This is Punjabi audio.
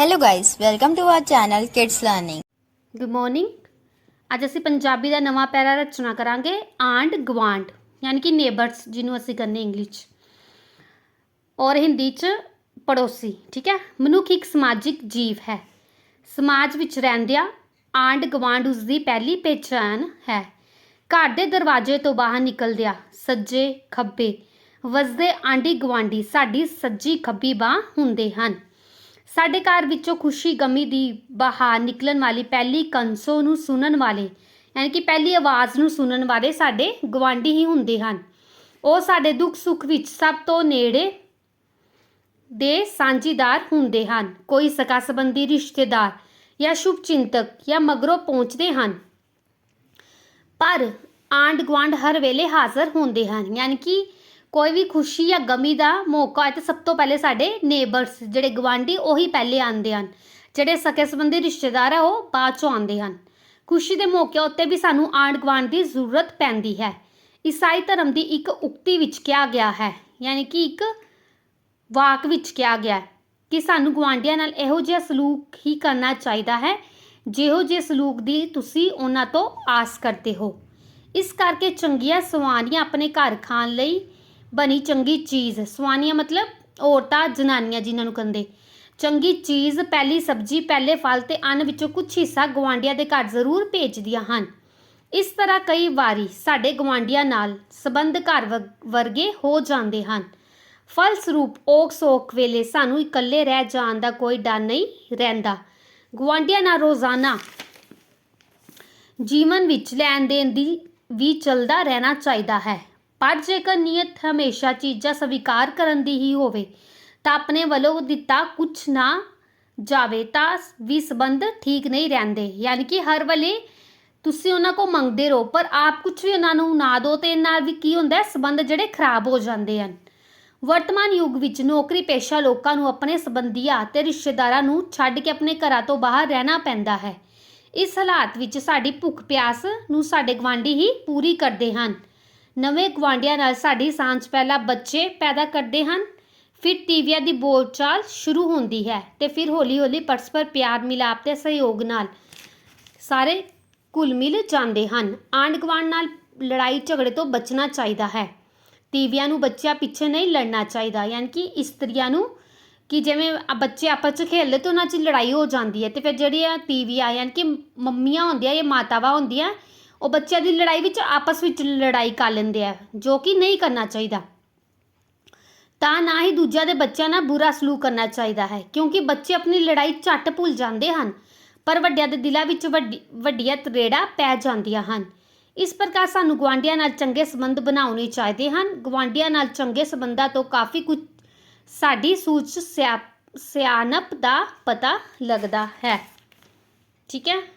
Hello guys, welcome to our channel kids learning good morning ਅੱਜ ਅਸੀਂ ਪੰਜਾਬੀ ਦਾ ਨਵਾਂ ਪੈਰਾ ਰਚਨਾ ਕਰਾਂਗੇ ਆਂਡ ਗਵਾਂਡ ਯਾਨੀ ਕਿ ਨੇਬਰਸ ਜਿਹਨੂੰ ਅਸੀਂ ਕਹਿੰਦੇ ਇੰਗਲਿਸ਼ 'ਚ। ਔਰ ਹਿੰਦੀ 'ਚ ਪੜੋਸੀ ਠੀਕ ਹੈ? ਮਨੁੱਖ ਇੱਕ ਸਮਾਜਿਕ ਜੀਵ ਹੈ। ਸਮਾਜ ਵਿੱਚ ਰਹਿੰਦਿਆਂ ਆਂਡ ਗਵਾਂਡ ਉਸ ਦੀ ਪਹਿਲੀ ਪਹਿਚਾਨ ਹੈ। ਘਰ ਦੇ ਦਰਵਾਜ਼ੇ ਤੋਂ ਬਾਹਰ ਨਿਕਲਦਿਆਂ ਸੱਜੇ ਖੱਬੇ ਵਸਦੇ ਆਂਢੀ ਗਵਾਂਢੀ ਸਾਡੀ ਸੱਜੀ ਖੱਬੀ ਬਾਹ ਹੁੰਦੇ ਹਨ। ਸਾਡੇ ਘਰ ਵਿੱਚੋਂ ਖੁਸ਼ੀ, ਗਮੀ ਦੀ ਬਾਹਰ ਨਿਕਲਣ ਵਾਲੀ ਪਹਿਲੀ ਕੰਸੋ ਨੂੰ ਸੁਣਨ ਵਾਲੇ, ਯਾਨੀ ਕਿ ਪਹਿਲੀ ਆਵਾਜ਼ ਨੂੰ ਸੁਣਨ ਵਾਲੇ ਸਾਡੇ ਗਵਾਂਢੀ ਹੀ ਹੁੰਦੇ ਹਨ। ਉਹ ਸਾਡੇ ਦੁੱਖ ਸੁੱਖ ਵਿੱਚ ਸਭ ਤੋਂ ਨੇੜੇ ਦੇ ਸਾਂਝੀਦਾਰ ਹੁੰਦੇ ਹਨ। ਕੋਈ ਸਕਾ ਸੰਬੰਧੀ ਰਿਸ਼ਤੇਦਾਰ ਜਾਂ ਸ਼ੁਭ ਚਿੰਤਕ ਜਾਂ ਮਗਰੋਂ ਪਹੁੰਚਦੇ ਹਨ। ਪਰ ਆਂਡ ਗਵਾਂਡ ਹਰ ਵੇਲੇ ਹਾਜ਼ਰ ਹੁੰਦੇ ਹਨ। ਯਾਨੀ ਕਿ ਕੋਈ ਵੀ ਖੁਸ਼ੀ ਜਾਂ ਗਮੀ ਦਾ ਮੌਕਾ ਹੈ ਤਾਂ ਸਭ ਤੋਂ ਪਹਿਲੇ ਸਾਡੇ ਨੇਬਰਸ ਜਿਹੜੇ ਗਵਾਂਢੀ ਉਹੀ ਪਹਿਲੇ ਆਉਂਦੇ ਹਨ। ਜਿਹੜੇ ਸਕੇ ਸੰਬੰਧੀ ਰਿਸ਼ਤੇਦਾਰ ਹੈ ਉਹ ਬਾਅਦ ਚੋਂ ਆਉਂਦੇ ਹਨ। ਖੁਸ਼ੀ ਦੇ ਮੌਕਿਆਂ ਉੱਤੇ ਵੀ ਸਾਨੂੰ ਆਂਡ ਗਵਾਂਡ ਦੀ ਜ਼ਰੂਰਤ ਪੈਂਦੀ ਹੈ। ਈਸਾਈ ਧਰਮ ਦੀ ਇੱਕ ਉਕਤੀ ਵਿੱਚ ਕਿਹਾ ਗਿਆ ਹੈ, ਯਾਨੀ ਕਿ ਇੱਕ ਵਾਕ ਵਿੱਚ ਕਿਹਾ ਗਿਆ ਹੈ ਕਿ ਸਾਨੂੰ ਗਵਾਂਢੀਆਂ ਨਾਲ ਇਹੋ ਜਿਹਾ ਸਲੂਕ ਹੀ ਕਰਨਾ ਚਾਹੀਦਾ ਹੈ, ਜਿਹੋ ਜਿਹੇ ਸਲੂਕ ਦੀ ਤੁਸੀਂ ਉਹਨਾਂ ਤੋਂ ਆਸ ਕਰਦੇ ਹੋ। ਇਸ ਕਰਕੇ ਚੰਗੀਆਂ ਸਵਾਰੀਆਂ ਆਪਣੇ ਘਰ ਖਾਣ ਲਈ ਬਣੀ ਚੰਗੀ ਚੀਜ਼। ਸਵਾਨੀਆਂ ਮਤਲਬ ਔਰਤਾਂ, ਜਨਾਨੀਆਂ ਜਿਨ੍ਹਾਂ ਨੂੰ ਕਹਿੰਦੇ ਚੰਗੀ ਚੀਜ਼, ਪਹਿਲੀ ਸਬਜ਼ੀ, ਪਹਿਲੇ ਫਲ ਤੇ ਅੰਨ ਵਿੱਚੋਂ ਕੁਝ ਹਿੱਸਾ ਗਵਾਂਢੀਆਂ ਦੇ ਘਰ ਜ਼ਰੂਰ ਭੇਜਦੀਆਂ ਹਨ। ਇਸ ਤਰ੍ਹਾਂ ਕਈ ਵਾਰੀ ਸਾਡੇ ਗਵਾਂਢੀਆਂ ਨਾਲ ਸਬੰਧ ਘਰ ਵ- ਵਰਗੇ ਹੋ ਜਾਂਦੇ ਹਨ। ਫਲਸਰੂਪ ਓਕ ਸੋਕ ਵੇਲੇ ਸਾਨੂੰ ਇਕੱਲੇ ਰਹਿ ਜਾਣ ਦਾ ਕੋਈ ਡਰ ਨਹੀਂ ਰਹਿੰਦਾ। ਗਵਾਂਢੀਆਂ ਨਾਲ ਰੋਜ਼ਾਨਾ ਜੀਵਨ ਵਿੱਚ ਲੈਣ ਦੇਣ ਦੀ ਵੀ ਚੱਲਦਾ ਰਹਿਣਾ ਚਾਹੀਦਾ ਹੈ। ਪਰ ਜੇਕਰ ਨੀਅਤ ਹਮੇਸ਼ਾ ਚੀਜ਼ਾਂ ਸਵੀਕਾਰ ਕਰਨ ਦੀ ਹੀ ਹੋਵੇ, ਤਾਂ ਆਪਣੇ ਵੱਲੋਂ ਦਿੱਤਾ ਕੁਝ ਨਾ ਜਾਵੇ ਤਾਂ ਵੀ ਸੰਬੰਧ ਠੀਕ ਨਹੀਂ ਰਹਿੰਦੇ। ਯਾਨੀ ਕਿ ਹਰ ਵੇਲੇ ਤੁਸੀਂ ਉਹਨਾਂ ਕੋ ਮੰਗਦੇ ਰਹੋ, ਪਰ ਆਪ ਕੁਝ ਵੀ ਉਹਨਾਂ ਨੂੰ ਨਾ ਦਿਓ ਤੇ ਨਾਲ ਵੀ ਕੀ ਹੁੰਦਾ ਹੈ, ਸੰਬੰਧ ਜਿਹੜੇ ਖਰਾਬ ਹੋ ਜਾਂਦੇ ਹਨ। ਵਰਤਮਾਨ ਯੁੱਗ ਵਿੱਚ ਨੌਕਰੀ ਪੇਸ਼ਾ ਲੋਕਾਂ ਨੂੰ ਆਪਣੇ ਸੰਬੰਧੀਆਂ ਤੇ ਰਿਸ਼ਤੇਦਾਰਾਂ ਨੂੰ ਛੱਡ ਕੇ ਆਪਣੇ ਘਰਾਂ ਤੋਂ ਬਾਹਰ ਰਹਿਣਾ ਪੈਂਦਾ ਹੈ। ਇਸ ਹਾਲਾਤ ਵਿੱਚ ਸਾਡੀ ਭੁੱਖ ਪਿਆਸ ਨੂੰ ਸਾਡੇ ਗਵਾਂਢੀ ਹੀ ਪੂਰੀ ਕਰਦੇ ਹਨ। ਨਵੇਂ ਗਵਾਂਢੀਆਂ ਨਾਲ ਸਾਡੀ ਸਾਂਝ ਪਹਿਲਾਂ ਬੱਚੇ ਪੈਦਾ ਕਰਦੇ ਹਨ, ਫਿਰ ਟੀਵੀਆਂ ਦੀ ਬੋਲਚਾਲ ਸ਼ੁਰੂ ਹੁੰਦੀ ਹੈ ਤੇ ਫਿਰ ਹੌਲੀ-ਹੌਲੀ ਪਰਸਪਰ ਪਿਆਰ ਮਿਲਾਪ ਤੇ ਸਹਿਯੋਗ ਨਾਲ ਸਾਰੇ ਘੁਲ ਮਿਲ ਜਾਂਦੇ ਹਨ। ਆਂਢ ਗੁਆਂਢ ਨਾਲ ਲੜਾਈ ਝਗੜੇ ਤੋਂ ਬਚਣਾ ਚਾਹੀਦਾ ਹੈ। ਟੀਵੀਆਂ ਨੂੰ ਬੱਚਿਆਂ ਪਿੱਛੇ ਨਹੀਂ ਲੜਨਾ ਚਾਹੀਦਾ, ਯਾਨੀ ਕਿ ਇਸਤਰੀਆਂ ਨੂੰ ਕਿ ਜਿਵੇਂ ਬੱਚੇ ਆਪਸ ਚ ਖੇਡਦੇ ਤਾਂ ਉਹਨਾਂ 'ਚ ਲੜਾਈ ਹੋ ਜਾਂਦੀ ਹੈ ਤੇ ਫਿਰ ਜਿਹੜੀਆਂ ਟੀਵੀਆਂ ਯਾਨੀ ਕਿ ਮੰਮੀਆਂ ਹੁੰਦੀਆਂ ਜਾਂ ਮਾਤਾਵਾਂ ਹੁੰਦੀਆਂ ਉਹ ਬੱਚਿਆਂ ਦੀ ਲੜਾਈ ਵਿੱਚ ਆਪਸ ਵਿੱਚ ਲੜਾਈ ਕਰ ਲੈਂਦੇ ਆ, ਜੋ ਕਿ ਨਹੀਂ ਕਰਨਾ ਚਾਹੀਦਾ। ਤਾਂ ਨਾ ਹੀ ਦੂਜਿਆਂ ਦੇ ਬੱਚਿਆਂ ਨਾਲ ਬੁਰਾ ਸਲੂਕ ਕਰਨਾ ਚਾਹੀਦਾ ਹੈ, ਕਿਉਂਕਿ ਬੱਚੇ ਆਪਣੀ ਲੜਾਈ ਝੱਟ ਭੁੱਲ ਜਾਂਦੇ ਹਨ, ਪਰ ਵੱਡਿਆਂ ਦੇ ਦਿਲਾਂ ਵਿੱਚ ਵੱਡੀ, ਵੱਡੀਆਂ ਤਰੇੜਾਂ ਪੈ ਜਾਂਦੀਆਂ ਹਨ। ਇਸ ਪ੍ਰਕਾਰ ਸਾਨੂੰ ਗਵਾਂਢੀਆਂ ਨਾਲ ਚੰਗੇ ਸੰਬੰਧ ਬਣਾਉਣੇ ਚਾਹੀਦੇ ਹਨ। ਗਵਾਂਢੀਆਂ ਨਾਲ ਚੰਗੇ ਸੰਬੰਧਾਂ ਤੋਂ ਕਾਫੀ ਕੁਝ ਸਾਡੀ ਸੂਚ ਸਿਆ- ਸਿਆਣਪ ਦਾ ਪਤਾ ਲੱਗਦਾ ਹੈ। ਠੀਕ ਹੈ?